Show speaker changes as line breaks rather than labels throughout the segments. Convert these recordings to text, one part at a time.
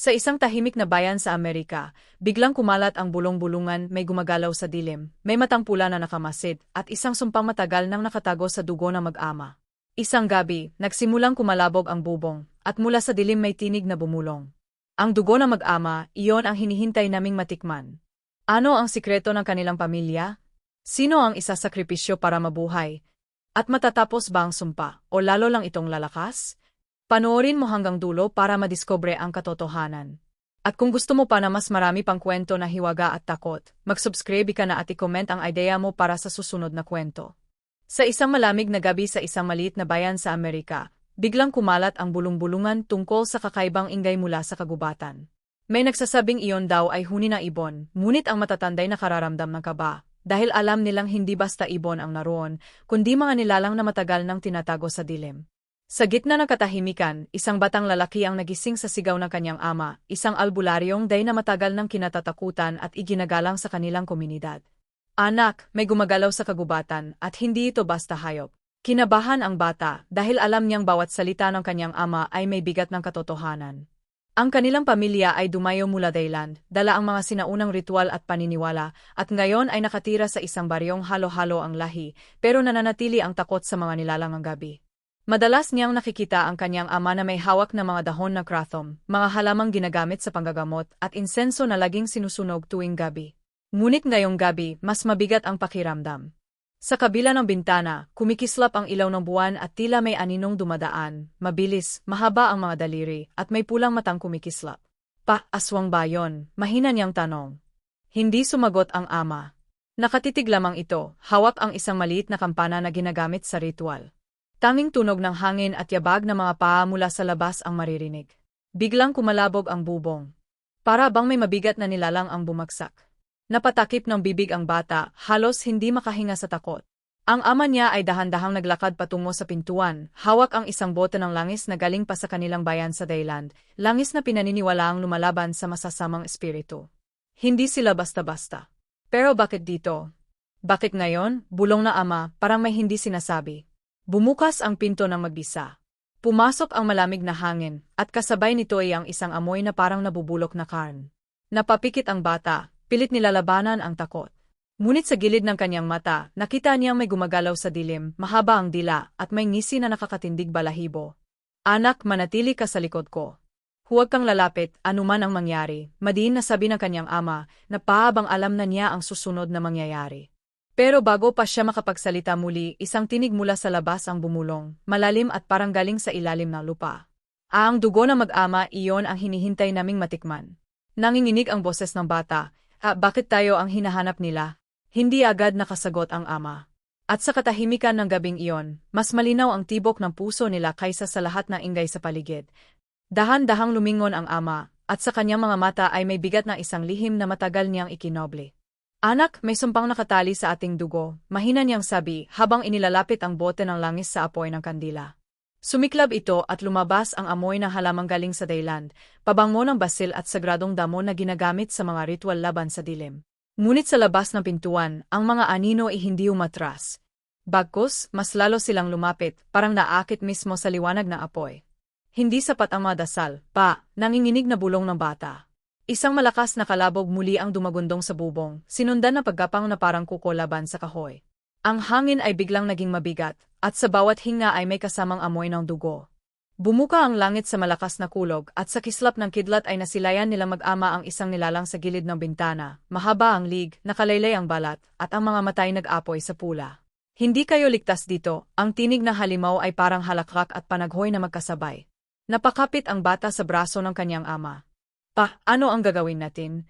Sa isang tahimik na bayan sa Amerika, biglang kumalat ang bulong-bulungan may gumagalaw sa dilim, may matang pula na nakamasid, at isang sumpang matagal nang nakatago sa dugo ng mag-ama. Isang gabi, nagsimulang kumalabog ang bubong, at mula sa dilim may tinig na bumulong. Ang dugo ng mag-ama, iyon ang hinihintay naming matikman. Ano ang sikreto ng kanilang pamilya? Sino ang isasakripisyo para mabuhay? At matatapos ba ang sumpa, o lalo lang itong lalakas? Panoorin mo hanggang dulo para madiscover ang katotohanan. At kung gusto mo pa na mas marami pang kwento na hiwaga at takot, mag-subscribe ka na at i-comment ang idea mo para sa susunod na kwento. Sa isang malamig na gabi sa isang maliit na bayan sa Amerika, biglang kumalat ang bulong-bulungan tungkol sa kakaibang ingay mula sa kagubatan. May nagsasabing iyon daw ay huni na ibon, ngunit ang matatanday nakararamdam ng kaba, dahil alam nilang hindi basta ibon ang naroon, kundi mga nilalang na matagal nang tinatago sa dilim. Sa gitna ng katahimikan, isang batang lalaki ang nagising sa sigaw ng kanyang ama, isang albularyong day na matagal nang kinatatakutan at iginagalang sa kanilang komunidad. Anak, may gumagalaw sa kagubatan at hindi ito basta hayop. Kinabahan ang bata dahil alam niyang bawat salita ng kanyang ama ay may bigat ng katotohanan. Ang kanilang pamilya ay dumayo mula Thailand, dala ang mga sinaunang ritual at paniniwala, at ngayon ay nakatira sa isang baryong halo-halo ang lahi, pero nananatili ang takot sa mga nilalang ang gabi. Madalas niyang nakikita ang kanyang ama na may hawak na mga dahon na krathom, mga halamang ginagamit sa panggagamot at insenso na laging sinusunog tuwing gabi. Ngunit ngayong gabi, mas mabigat ang pakiramdam. Sa kabila ng bintana, kumikislap ang ilaw ng buwan at tila may aninong dumadaan, mabilis, mahaba ang mga daliri, at may pulang matang kumikislap. Pa, aswang ba yon? Mahina niyang tanong. Hindi sumagot ang ama. Nakatitig lamang ito, hawak ang isang maliit na kampana na ginagamit sa ritual. Tanging tunog ng hangin at yabag ng mga paa mula sa labas ang maririnig. Biglang kumalabog ang bubong. Para bang may mabigat na nilalang ang bumagsak. Napatakip ng bibig ang bata, halos hindi makahinga sa takot. Ang ama niya ay dahan-dahang naglakad patungo sa pintuan, hawak ang isang bote ng langis na galing pa sa kanilang bayan sa Thailand, langis na pinaniniwalaang lumalaban sa masasamang espiritu. Hindi sila basta-basta. Pero bakit dito? Bakit ngayon, bulong na ama, parang may hindi sinasabi. Bumukas ang pinto ng magbisa. Pumasok ang malamig na hangin, at kasabay nito ay ang isang amoy na parang nabubulok na karn. Napapikit ang bata, pilit nilalabanan ang takot. Ngunit sa gilid ng kanyang mata, nakita niyang may gumagalaw sa dilim, mahaba ang dila, at may ngisi na nakakatindig balahibo. Anak, manatili ka sa likod ko. Huwag kang lalapit, anuman ang mangyari, madiin na sabi ng kanyang ama, na paabang alam na niya ang susunod na mangyayari. Pero bago pa siya makapagsalita muli, isang tinig mula sa labas ang bumulong, malalim at parang galing sa ilalim ng lupa. Ang dugo ng mag-ama iyon ang hinihintay naming matikman. Nanginginig ang boses ng bata, ah, bakit tayo ang hinahanap nila? Hindi agad nakasagot ang ama. At sa katahimikan ng gabing iyon, mas malinaw ang tibok ng puso nila kaysa sa lahat ng ingay sa paligid. Dahan-dahang lumingon ang ama, at sa kanyang mga mata ay may bigat na isang lihim na matagal niyang ikinoble. Anak, may sumpang nakatali sa ating dugo, mahina niyang sabi habang inilalapit ang bote ng langis sa apoy ng kandila. Sumiklab ito at lumabas ang amoy ng halamang galing sa Thailand, pabango ng basil at sagradong damo na ginagamit sa mga ritual laban sa dilim. Ngunit sa labas ng pintuan, ang mga anino ay hindi umatras. Bagkus, mas lalo silang lumapit, parang naakit mismo sa liwanag na apoy. Hindi sapat ang madasal, pa, nanginginig na bulong ng bata. Isang malakas na kalabog muli ang dumagundong sa bubong, sinundan na pagkapang na parang kuko sa kahoy. Ang hangin ay biglang naging mabigat, at sa bawat hinga ay may kasamang amoy ng dugo. Bumuka ang langit sa malakas na kulog at sa kislap ng kidlat ay nasilayan nila mag-ama ang isang nilalang sa gilid ng bintana, mahaba ang lig, nakalaylay ang balat, at ang mga matay nag-apoy sa pula. Hindi kayo ligtas dito, ang tinig ng halimaw ay parang halakhak at panaghoy na magkasabay. Napakapit ang bata sa braso ng kanyang ama. Pa, ano ang gagawin natin?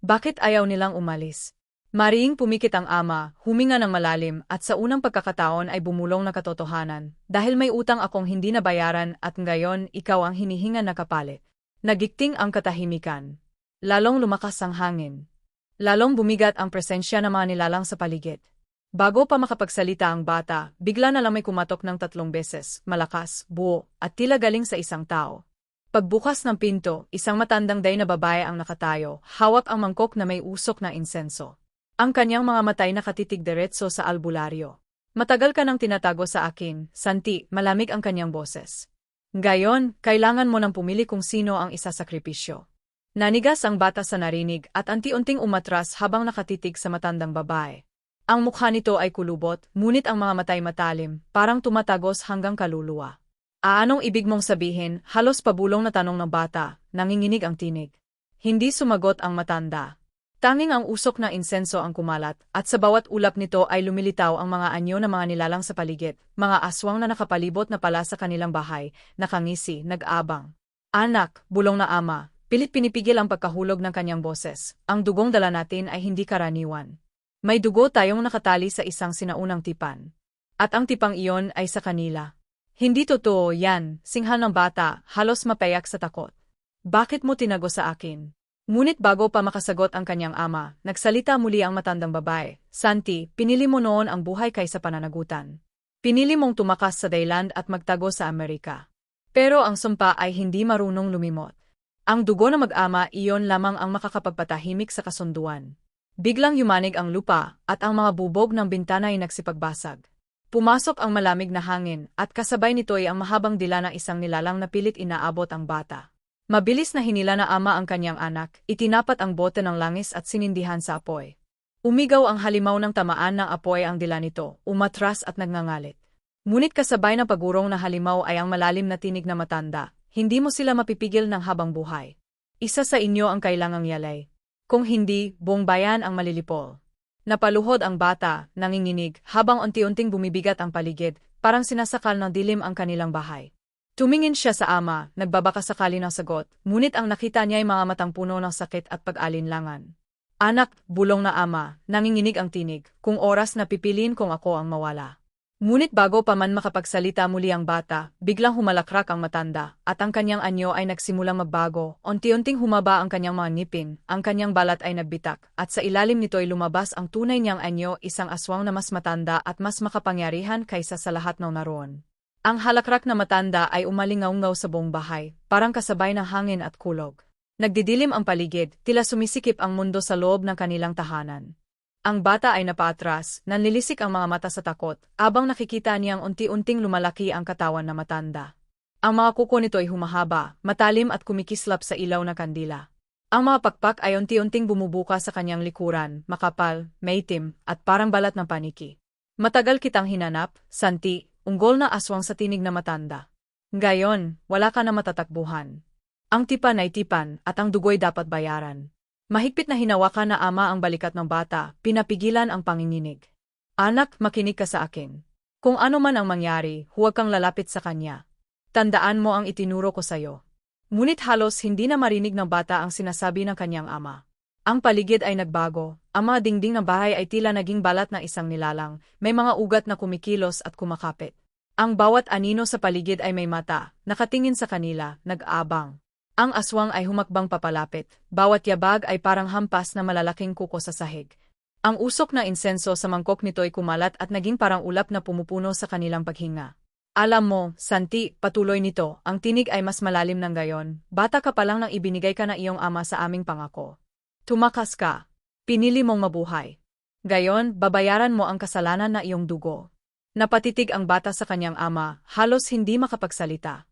Bakit ayaw nilang umalis? Mariing pumikit ang ama, huminga ng malalim at sa unang pagkakataon ay bumulong na katotohanan, dahil may utang akong hindi nabayaran at ngayon ikaw ang hinihinga na kapalit. Nagikting ang katahimikan. Lalong lumakas ang hangin. Lalong bumigat ang presensya ng mga nilalang sa paligid. Bago pa makapagsalita ang bata, bigla na lang may kumatok ng tatlong beses, malakas, buo, at tila galing sa isang tao. Pagbukas ng pinto, isang matandang day na babae ang nakatayo, hawak ang mangkok na may usok na insenso. Ang kanyang mga matay nakatitig diretso sa albularyo. Matagal ka nang tinatago sa akin, Santi, malamig ang kanyang boses. Gayon, kailangan mo nang pumili kung sino ang isasakripisyo. Nanigas ang bata sa narinig at anti-unting umatras habang nakatitig sa matandang babae. Ang mukha nito ay kulubot, ngunit ang mga matay matalim, parang tumatagos hanggang kaluluwa. Aanong ibig mong sabihin, halos pabulong na tanong ng bata, nanginginig ang tinig. Hindi sumagot ang matanda. Tanging ang usok ng insenso ang kumalat, at sa bawat ulap nito ay lumilitaw ang mga anyo ng mga nilalang sa paligid, mga aswang na nakapalibot na pala sa kanilang bahay, nakangisi, nag-abang. Anak, bulong na ama, pilit pinipigil ang pagkahulog ng kanyang boses. Ang dugong dala natin ay hindi karaniwan. May dugo tayong nakatali sa isang sinaunang tipan. At ang tipang iyon ay sa kanila. Hindi totoo yan, singhan ng bata, halos mapayak sa takot. Bakit mo tinago sa akin? Ngunit bago pa makasagot ang kanyang ama, nagsalita muli ang matandang babae. Santi, pinili mo noon ang buhay kaysa pananagutan. Pinili mong tumakas sa Thailand at magtago sa Amerika. Pero ang sumpa ay hindi marunong lumimot. Ang dugo na mag-ama iyon lamang ang makakapagpatahimik sa kasunduan. Biglang yumanig ang lupa at ang mga bubog ng bintana ay nagsipagbasag. Pumasok ang malamig na hangin at kasabay nito ay ang mahabang dila ng isang nilalang na pilit inaabot ang bata. Mabilis na hinila na ama ang kanyang anak, itinapat ang bote ng langis at sinindihan sa apoy. Umigaw ang halimaw ng tamaan ng apoy ang dila nito, umatras at nagngangalit. Ngunit kasabay ng pagurong na halimaw ay ang malalim na tinig na matanda, hindi mo sila mapipigil ng habang buhay. Isa sa inyo ang kailangang yalay. Kung hindi, buong bayan ang malilipol. Napaluhod ang bata, nanginginig, habang unti-unting bumibigat ang paligid, parang sinasakal ng dilim ang kanilang bahay. Tumingin siya sa ama, nagbabaka sakali ng sagot, ngunit ang nakita niya ay mga matang puno ng sakit at pag-alinlangan. Anak, bulong na ama, nanginginig ang tinig, kung oras na pipiliin kung ako ang mawala. Ngunit bago pa man makapagsalita muli ang bata, biglang humalakrak ang matanda, at ang kanyang anyo ay nagsimulang magbago, unti-unting humaba ang kanyang mga ngipin, ang kanyang balat ay nagbitak, at sa ilalim nito ay lumabas ang tunay niyang anyo, isang aswang na mas matanda at mas makapangyarihan kaysa sa lahat ng naroon. Ang halakrak na matanda ay umalingaungaw sa buong bahay, parang kasabay ng hangin at kulog. Nagdidilim ang paligid, tila sumisikip ang mundo sa loob ng kanilang tahanan. Ang bata ay napaatras, nanlilisik ang mga mata sa takot, abang nakikita niyang unti-unting lumalaki ang katawan na matanda. Ang mga kuko nito ay humahaba, matalim at kumikislap sa ilaw na kandila. Ang mga pakpak ay unti-unting bumubuka sa kanyang likuran, makapal, maitim, at parang balat ng paniki. Matagal kitang hinanap, Santi, unggol na aswang sa tinig na matanda. Ngayon, wala ka na matatakbuhan. Ang tipan ay tipan at ang dugoy dapat bayaran. Mahigpit na hinawakan na ama ang balikat ng bata, pinapigilan ang panginginig. Anak, makinig ka sa akin. Kung ano man ang mangyari, huwag kang lalapit sa kanya. Tandaan mo ang itinuro ko sa'yo. Ngunit halos hindi na marinig ng bata ang sinasabi ng kanyang ama. Ang paligid ay nagbago, ang mga dingding ng bahay ay tila naging balat ng isang nilalang, may mga ugat na kumikilos at kumakapit. Ang bawat anino sa paligid ay may mata, nakatingin sa kanila, nag-abang. Ang aswang ay humakbang papalapit, bawat yabag ay parang hampas na malalaking kuko sa sahig. Ang usok na insenso sa mangkok nito ay kumalat at naging parang ulap na pumupuno sa kanilang paghinga. Alam mo, Santi, patuloy nito, ang tinig ay mas malalim ng gayon, bata ka pa lang nang ibinigay ka na iyong ama sa aming pangako. Tumakas ka. Pinili mong mabuhay. Gayon, babayaran mo ang kasalanan na iyong dugo. Napatitig ang bata sa kanyang ama, halos hindi makapagsalita.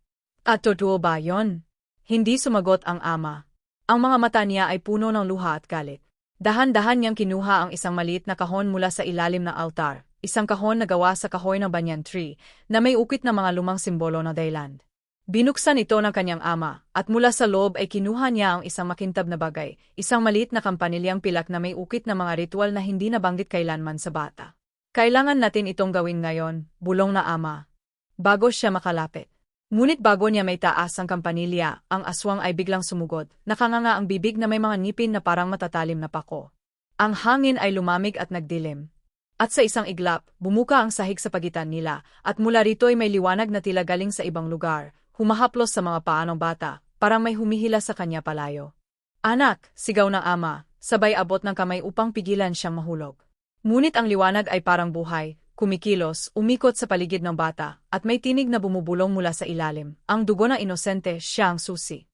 At totoo ba yon? Hindi sumagot ang ama. Ang mga mata niya ay puno ng luha at galit. Dahan-dahan niyang kinuha ang isang maliit na kahon mula sa ilalim ng altar, isang kahon na gawa sa kahoy ng banyan tree, na may ukit na mga lumang simbolo ng Dayland. Binuksan ito ng kanyang ama, at mula sa loob ay kinuha niya ang isang makintab na bagay, isang maliit na kampanilyang pilak na may ukit na mga ritual na hindi nabanggit kailanman sa bata. Kailangan natin itong gawin ngayon, bulong na ama. Bago siya makalapit. Ngunit bago niya may taas ang kampanilya, ang aswang ay biglang sumugod, nakanganga ang bibig na may mga ngipin na parang matatalim na pako. Ang hangin ay lumamig at nagdilim. At sa isang iglap, bumuka ang sahig sa pagitan nila, at mula rito ay may liwanag na tila galing sa ibang lugar, humahaplos sa mga paa ng bata, parang may humihila sa kanya palayo. Anak, sigaw ng ama, sabay abot ng kamay upang pigilan siyang mahulog. Ngunit ang liwanag ay parang buhay, kumikilos, umikot sa paligid ng bata, at may tinig na bumubulong mula sa ilalim. Ang dugo ng inosente, siya ang susi.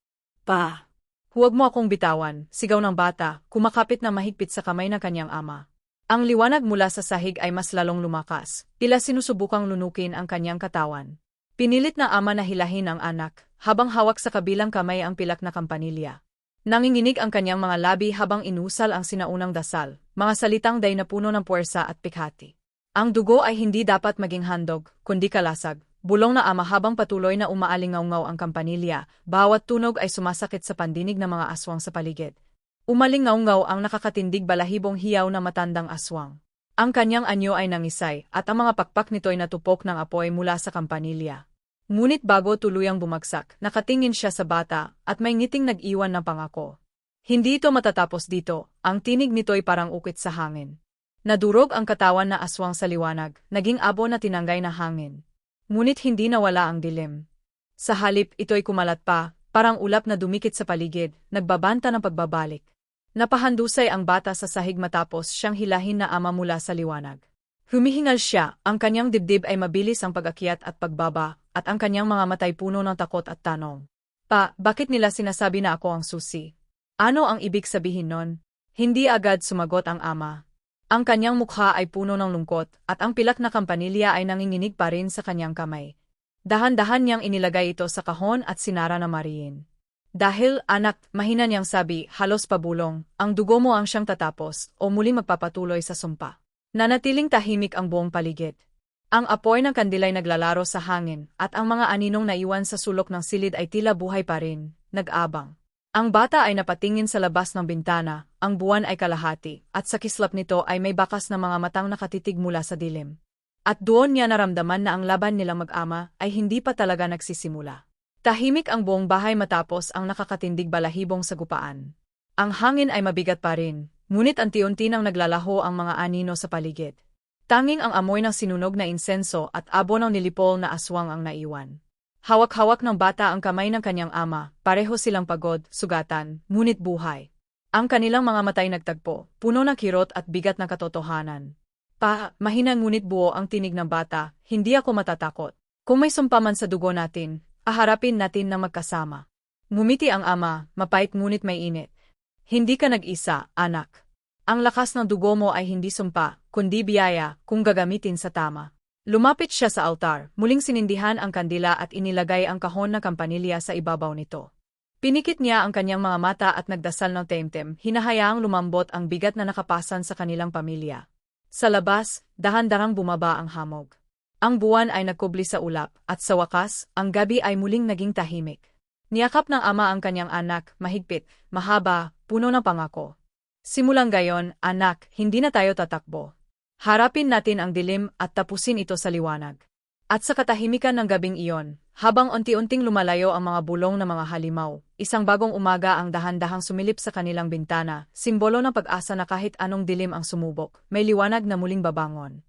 Pa! Huwag mo akong bitawan, sigaw ng bata, kumakapit na mahigpit sa kamay ng kanyang ama. Ang liwanag mula sa sahig ay mas lalong lumakas, tila sinusubukang lunukin ang kanyang katawan. Pinilit na ama na hilahin ang anak, habang hawak sa kabilang kamay ang pilak na kampanilya. Nanginginig ang kanyang mga labi habang inusal ang sinaunang dasal, mga salitang day na puno ng puwersa at pikhati. Ang dugo ay hindi dapat maging handog, kundi kalasag. Bulong na ama habang patuloy na umaalingaw ang kampanilya, bawat tunog ay sumasakit sa pandinig ng mga aswang sa paligid. Umalingaw ang nakakatindig balahibong hiyaw na matandang aswang. Ang kanyang anyo ay nangisay, at ang mga pakpak nito ay natupok ng apoy mula sa kampanilya. Ngunit bago tuluyang bumagsak, nakatingin siya sa bata, at may ngiting nag-iwan ng pangako. Hindi ito matatapos dito, ang tinig nito'y parang ukit sa hangin. Nadurog ang katawan na aswang sa liwanag, naging abo na tinanggay na hangin. Ngunit hindi nawala ang dilim. Sa halip ito'y kumalat pa, parang ulap na dumikit sa paligid, nagbabanta ng pagbabalik. Napahandusay ang bata sa sahig matapos siyang hilahin na ama mula sa liwanag. Humihingal siya, ang kanyang dibdib ay mabilis ang pag-akyat at pagbaba, at ang kanyang mga matay puno ng takot at tanong. Pa, bakit nila sinasabi na ako ang susi? Ano ang ibig sabihin nun? Hindi agad sumagot ang ama. Ang kanyang mukha ay puno ng lungkot, at ang pilak na kampanilya ay nanginginig pa rin sa kanyang kamay. Dahan-dahan niyang inilagay ito sa kahon at sinara na mariin. Dahil, anak, mahina niyang sabi, halos pabulong, ang dugo mo ang siyang tatapos, o muli magpapatuloy sa sumpa. Nanatiling tahimik ang buong paligid. Ang apoy ng kandilay naglalaro sa hangin, at ang mga aninong naiwan sa sulok ng silid ay tila buhay pa rin, nag-abang. Ang bata ay napatingin sa labas ng bintana, ang buwan ay kalahati, at sa kislap nito ay may bakas na mga matang nakatitig mula sa dilim. At doon niya naramdaman na ang laban nilang mag-ama ay hindi pa talaga nagsisimula. Tahimik ang buong bahay matapos ang nakakatindig balahibong sagupaan. Ang hangin ay mabigat pa rin, ngunit anti-unti nang naglalaho ang mga anino sa paligid. Tanging ang amoy ng sinunog na insenso at abo ng nilipol na aswang ang naiwan. Hawak-hawak ng bata ang kamay ng kanyang ama, pareho silang pagod, sugatan, ngunit buhay. Ang kanilang mga matay nagtagpo, puno ng kirot at bigat ng katotohanan. Pa, mahina ngunit buo ang tinig ng bata, hindi ako matatakot. Kung may sumpa man sa dugo natin, Aharapin natin na magkasama. Ngumiti ang ama, mapait ngunit may init. Hindi ka nag-isa, anak. Ang lakas ng dugo mo ay hindi sumpa, kundi biyaya, kung gagamitin sa tama. Lumapit siya sa altar, muling sinindihan ang kandila at inilagay ang kahon ng kampanilya sa ibabaw nito. Pinikit niya ang kanyang mga mata at nagdasal ng temtem, hinahayaang lumambot ang bigat na nakapasan sa kanilang pamilya. Sa labas, dahan-darang bumaba ang hamog. Ang buwan ay nagkubli sa ulap, at sa wakas, ang gabi ay muling naging tahimik. Niyakap ng ama ang kanyang anak, mahigpit, mahaba, puno ng pangako. Simulang gayon, anak, hindi na tayo tatakbo. Harapin natin ang dilim at tapusin ito sa liwanag. At sa katahimikan ng gabing iyon, habang unti-unting lumalayo ang mga bulong ng mga halimaw, isang bagong umaga ang dahan-dahang sumilip sa kanilang bintana, simbolo ng pag-asa na kahit anong dilim ang sumubok, may liwanag na muling babangon.